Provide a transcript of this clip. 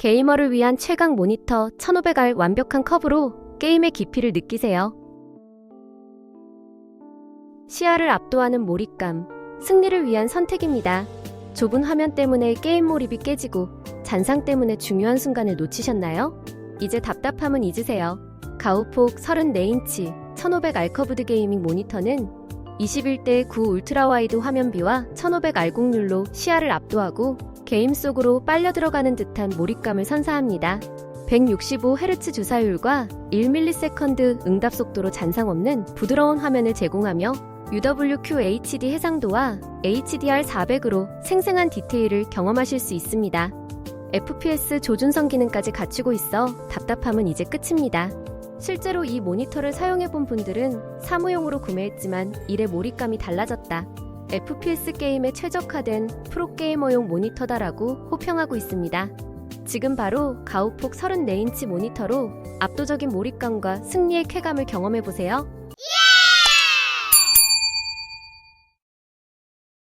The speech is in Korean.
게이머를 위한 최강 모니터 1500R 완벽한 컵으로 게임의 깊이를 느끼세요. 시야를 압도하는 몰입감, 승리를 위한 선택입니다. 좁은 화면 때문에 게임 몰입이 깨지고 잔상 때문에 중요한 순간을 놓치셨나요? 이제 답답함은 잊으세요. 가우폭 34인치 1500R 커브드 게이밍 모니터는 21대 9 울트라 와이드 화면비와 1500R 공률로 시야를 압도하고 게임 속으로 빨려 들어가는 듯한 몰입감을 선사합니다. 165Hz 주사율과 1ms 응답 속도로 잔상 없는 부드러운 화면을 제공하며 UWQHD 해상도와 HDR 400으로 생생한 디테일을 경험하실 수 있습니다. FPS 조준성 기능까지 갖추고 있어 답답함은 이제 끝입니다. 실제로 이 모니터를 사용해본 분들은 사무용으로 구매했지만 일의 몰입감이 달라졌다. FPS 게임에 최적화된 프로게이머용 모니터다라고 호평하고 있습니다. 지금 바로 가우폭 34인치 모니터로 압도적인 몰입감과 승리의 쾌감을 경험해보세요.